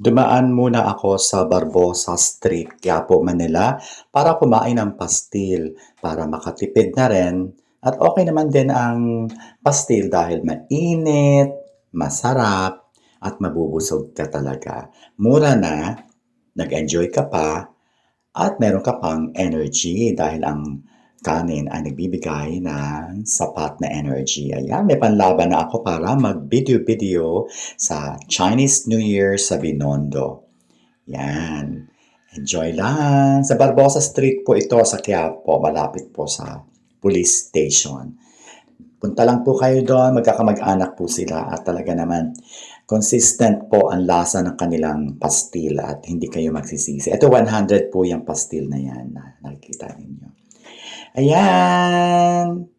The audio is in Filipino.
Dumaan muna ako sa Barbosa Street, Quiapo, Manila para kumain ng pastil para makatipid na rin at okay naman din ang pastil dahil mainit, masarap at mabubusog ka talaga. Mura na, nag-enjoy ka pa at meron ka pang energy dahil ang kanin ay nagbibigay ng sapat na energy. Ayan, may panlaban na ako para mag-video-video sa Chinese New Year sa Binondo. Yan. Enjoy lang. Sa Barbosa Street po ito sa Quiapo, malapit po sa police station. Punta lang po kayo doon, magkakamag-anak po sila at talaga naman consistent po ang lasa ng kanilang pastil at hindi kayo magsisisi. Ito 100 po yung pastil na yan na nakikita ninyo. Ayan!